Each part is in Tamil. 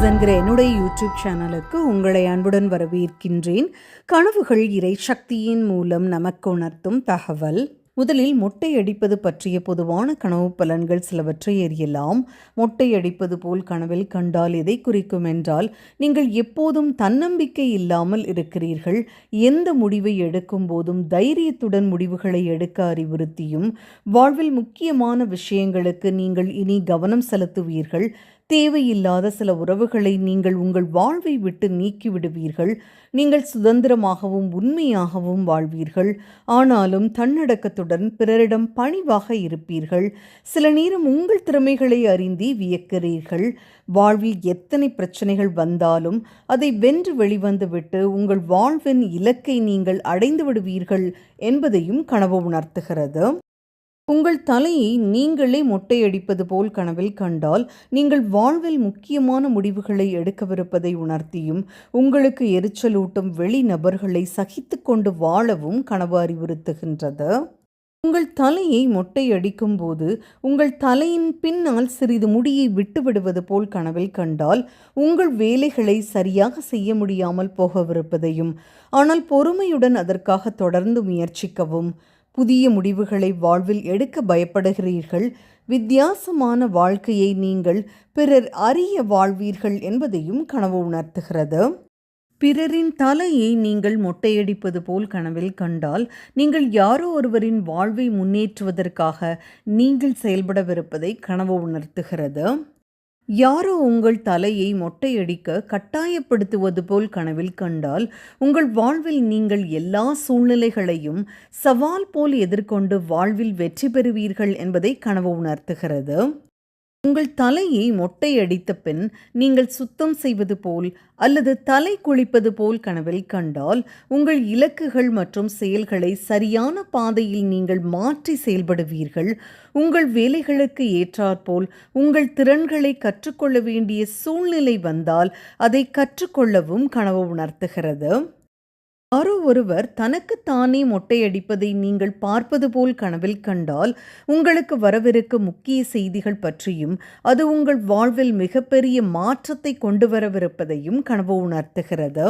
டாக்ஸ் என்கிற என்னுடைய யூடியூப் சேனலுக்கு உங்களை அன்புடன் வரவேற்கின்றேன். கனவுகள் இறை சக்தியின் மூலம் நமக்கு உணர்த்தும் தகவல். முதலில் மொட்டை அடிப்பது பற்றிய பொதுவான கனவு பலன்கள் சிலவற்றை எறியலாம். மொட்டை அடிப்பது போல் கனவில் கண்டால் எதை குறிக்கும் என்றால் நீங்கள் எப்போதும் தன்னம்பிக்கை இல்லாமல் இருக்கிறீர்கள். எந்த முடிவை எடுக்கும் போதும் தைரியத்துடன் முடிவுகளை எடுக்க அறிவுறுத்தியும் வாழ்வில் முக்கியமான விஷயங்களுக்கு நீங்கள் இனி கவனம் செலுத்துவீர்கள். தேவையில்லாத சில உறவுகளை நீங்கள் உங்கள் வாழ்வை விட்டு நீக்கிவிடுவீர்கள். நீங்கள் சுதந்திரமாகவும் உண்மையாகவும் வாழ்வீர்கள். ஆனாலும் தன்னடக்கத்துடன் பிறரிடம் பணிவாக இருப்பீர்கள். சில நேரம் உங்கள் திறமைகளை அறிந்து வியக்கிறீர்கள். வாழ்வில் எத்தனை பிரச்சனைகள் வந்தாலும் அதை வென்று வெளிவந்துவிட்டு உங்கள் வாழ்வின் இலக்கை நீங்கள் அடைந்து விடுவீர்கள் என்பதையும் கனவு உணர்த்துகிறது. உங்கள் தலையை நீங்களே மொட்டையடிப்பது போல் கனவில் கண்டால் நீங்கள் வாழ்வில் முக்கியமான முடிவுகளை எடுக்கவிருப்பதை உணர்த்தியும் உங்களுக்கு எரிச்சலூட்டும் வெளி நபர்களை சகித்து கொண்டு வாழவும் கனவு அறிவுறுத்துகின்றது. உங்கள் தலையை மொட்டை அடிக்கும் போது உங்கள் தலையின் பின்னால் சிறிது முடியை விட்டுவிடுவது போல் கனவில் கண்டால் உங்கள் வேலைகளை சரியாக செய்ய முடியாமல் போகவிருப்பதையும் ஆனால் பொறுமையுடன் அதற்காக தொடர்ந்து முயற்சிக்கவும் புதிய முடிவுகளை வாழ்வில் எடுக்க பயப்படுகிறீர்கள். வித்தியாசமான வாழ்க்கையை நீங்கள் பிறர் அறிய வாழ்வீர்கள் என்பதையும் கனவு உணர்த்துகிறது. பிறரின் தலையை நீங்கள் மொட்டையடிப்பது போல் கனவில் கண்டால் நீங்கள் யாரோ ஒருவரின் வாழ்வை முன்னேற்றுவதற்காக நீங்கள் செயல்படவிருப்பதை கனவு உணர்த்துகிறது. யாரோ உங்கள் தலையை மொட்டையடிக்க கட்டாயப்படுத்துவது போல் கனவில் கண்டால் உங்கள் வாழ்வில் நீங்கள் எல்லா சூழ்நிலைகளையும் சவால் போல் எதிர்கொண்டு வாழ்வில் வெற்றி பெறுவீர்கள் என்பதை கனவு உணர்த்துகிறது. உங்கள் தலையை மொட்டையடித்த பின் நீங்கள் சுத்தம் செய்வது போல் அல்லது தலை குளிப்பது போல் கனவில் கண்டால் உங்கள் இலக்குகள் மற்றும் செயல்களை சரியான பாதையில் நீங்கள் மாற்றி செயல்படுவீர்கள். உங்கள் வேலைகளுக்கு ஏற்றாற்போல் உங்கள் திறன்களை கற்றுக்கொள்ள வேண்டிய சூழ்நிலை வந்தால் அதை கற்றுக்கொள்ளவும் கனவு உணர்த்துகிறது. யாரோ ஒருவர் தனக்குத்தானே மொட்டையடிப்பதை நீங்கள் பார்ப்பது போல் கனவில் கண்டால் உங்களுக்கு வரவிருக்கும் முக்கிய செய்திகள் பற்றியும் அது உங்கள் வாழ்வில் மிகப்பெரிய மாற்றத்தை கொண்டு வரவிருப்பதையும் கனவு உணர்த்துகிறது.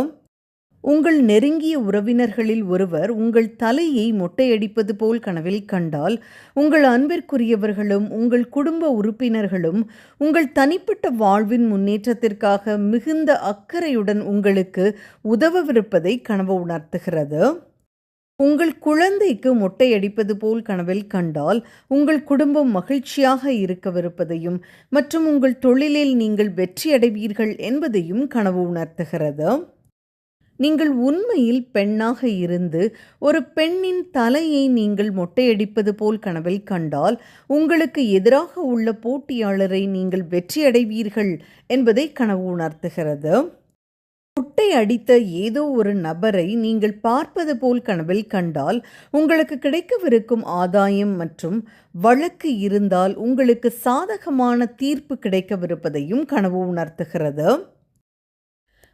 உங்கள் நெருங்கிய உறவினர்களில் ஒருவர் உங்கள் தலையை மொட்டையடிப்பது போல் கனவில் கண்டால் உங்கள் அன்பிற்குரியவர்களும் உங்கள் குடும்ப உறுப்பினர்களும் உங்கள் தனிப்பட்ட வாழ்வின் முன்னேற்றத்திற்காக மிகுந்த அக்கறையுடன் உங்களுக்கு உதவவிருப்பதை கனவு உணர்த்துகிறது. உங்கள் குழந்தைக்கு மொட்டையடிப்பது போல் கனவில் கண்டால் உங்கள் குடும்பம் மகிழ்ச்சியாக இருக்கவிருப்பதையும் மற்றும் உங்கள் தொழிலில் நீங்கள் வெற்றியடைவீர்கள் என்பதையும் கனவு உணர்த்துகிறது. நீங்கள் உண்மையில் பெண்ணாக இருந்து ஒரு பெண்ணின் தலையை நீங்கள் மொட்டையடிப்பது போல் கனவில் கண்டால் உங்களுக்கு எதிராக உள்ள போட்டியாளரை நீங்கள் வெற்றியடைவீர்கள் என்பதை கனவு உணர்த்துகிறது. முட்டை அடித்த ஏதோ ஒரு நபரை நீங்கள் பார்ப்பது போல் கனவில் கண்டால் உங்களுக்கு கிடைக்கவிருக்கும் ஆதாயம் மற்றும் வழக்கு இருந்தால் உங்களுக்கு சாதகமான தீர்ப்பு கிடைக்கவிருப்பதையும் கனவு உணர்த்துகிறது.